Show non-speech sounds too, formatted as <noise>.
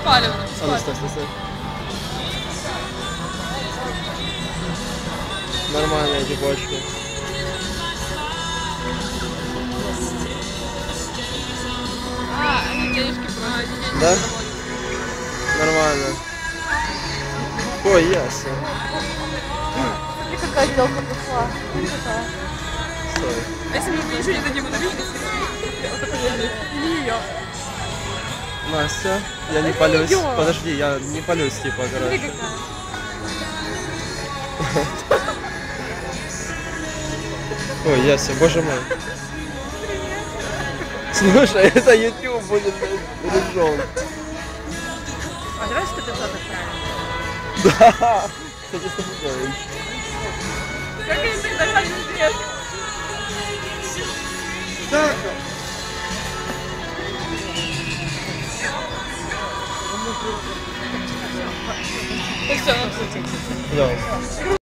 беспалевно. А ну стой, стой, стой. Нормальные эти бочки. А, они денежки просят. Да? Нормально. Ой, ясно. Смотри, какая телка пошла. Стой. А если мы ничего не дадим, она видит? Ее. Настя, я не палюсь. Подожди, я не палюсь, типа, короче. <laughs> Ой, Яся, боже мой. Слушай, это YouTube будет режем. А давай 100 500 отправим. Да, кстати, 100 500. Ну все, Да.